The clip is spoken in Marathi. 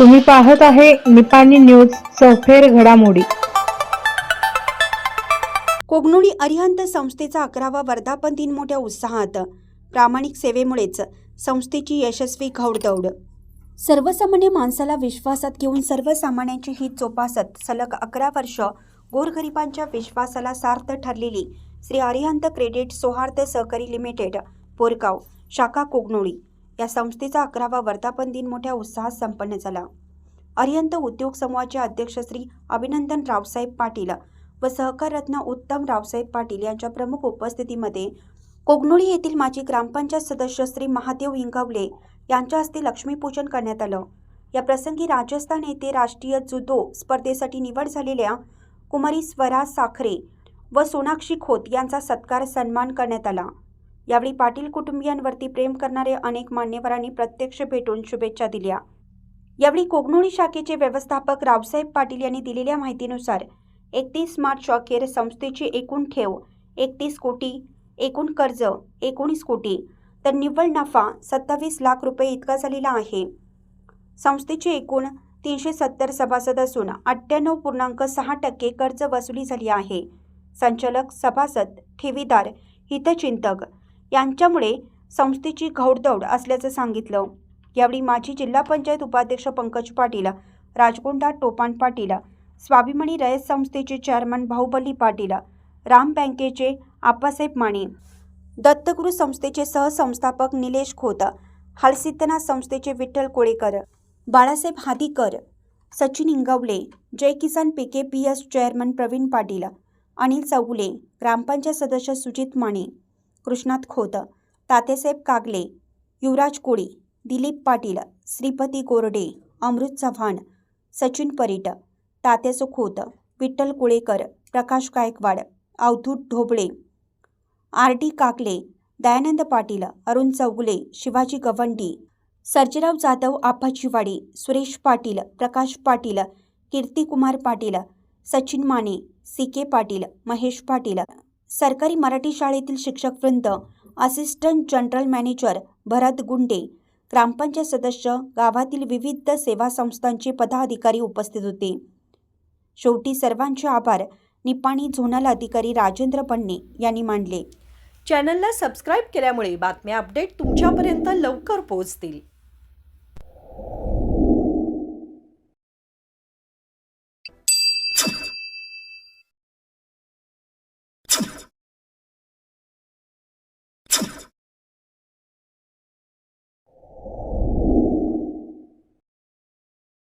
तुम्ही पाहत आहे निपाणी न्यूज सफेर घडामोडी. कोगनोळी अरिहंत संस्थेचा अकरावा वर्धापन दिन मोठ्या उत्साहात. प्रामाणिक सेवेमुळेच संस्थेची यशस्वी घौडदौड सर्वसामान्य माणसाला विश्वासात घेऊन सर्वसामान्यांची हित जोपासत सलग अकरा वर्ष गोरगरिबांच्या विश्वासाला सार्थ ठरलेली श्री अरिहंत क्रेडिट सौहार्द सहकारी लिमिटेड पोरगाव शाखा कोगनोळी. या संस्थेचा अकरावा वर्धापन दिन मोठ्या उत्साहात संपन्न झाला. अरियंत उद्योग समूहाचे अध्यक्ष श्री अभिनंदन रावसाहेब पाटील व सहकार रत्न उत्तम रावसाहेब पाटील यांच्या प्रमुख उपस्थितीमध्ये कोगनोळी येथील माजी ग्रामपंचायत सदस्य श्री महादेव इंगवले यांच्या हस्ते लक्ष्मीपूजन करण्यात आलं. या प्रसंगी राजस्थान येथे राष्ट्रीय जुदो स्पर्धेसाठी निवड झालेल्या कुमारी स्वरा साखरे व सोनाक्षी खोत यांचा सत्कार सन्मान करण्यात आला. यावेळी पाटील कुटुंबियांवरती प्रेम करणारे अनेक मान्यवरांनी प्रत्यक्ष भेटून शुभेच्छा दिल्या. यावेळी कोगनोळी शाखेचे व्यवस्थापक रावसाहेब पाटील यांनी दिलेल्या माहितीनुसार एकतीस मार्च अखेर संस्थेची एकूण ठेव एकतीस कोटी एकूण कर्ज एकोणीस कोटी तर निव्वळ नफा सत्तावीस लाख रुपये इतका झालेला आहे. संस्थेचे एकूण तीनशे सत्तर सभासद असून अठ्ठ्याण्णव पूर्णांक सहा टक्के कर्ज वसुली झाली आहे. संचालक सभासद ठेवीदार हितचिंतक यांच्यामुळे संस्थेची घौडदौड असल्याचं सांगितलं. यावेळी माजी जिल्हा पंचायत उपाध्यक्ष पंकज पाटील राजगोंडा टोपाण पाटील स्वाभिमानी रयत संस्थेचे चेअरमन बाहुबली पाटील राम बँकेचे आप्पासाहेब माने दत्तगुरू संस्थेचे सहसंस्थापक निलेश खोत हालसिद्धना संस्थेचे Vitthal Kolekar Balasaheb Hadikar Sachin Ingawale Jai Kisan PK P S chairman Pravin Patil Anil Chougule gram panchayat सदस्य Sujit Mane Krishnat Khot Tatesaheb Kagle Yuvraj Koli Dilip Patil Shripati Gorde Amrut Chavan Sachin Parit Tatyaso Khot Vitthal Kulekar Prakash Gaikwad Avadhut Dhoble R D Kakle Dayanand Patil Arun Chougule Shivaji Gawandi Sarjerao Jadhav Appajiwadi Suresh Patil Prakash Patil Kirtikumar Patil Sachin Mane C K Patil Mahesh Patil सरकारी मराठी शाळेतील शिक्षकवृंद assistant general manager Bharat Gunde gram panchayat सदस्य गावातील विविध सेवा संस्थांचे पदाधिकारी उपस्थित होते. शेवटी सर्वांचे आभार. निपाणी झोनल अधिकारी राजेंद्र पन्ने यांनी मानले. चॅनलला सबस्क्राईब केल्यामुळे बातम्या अपडेट तुमच्यापर्यंत लवकर पोहोचतील.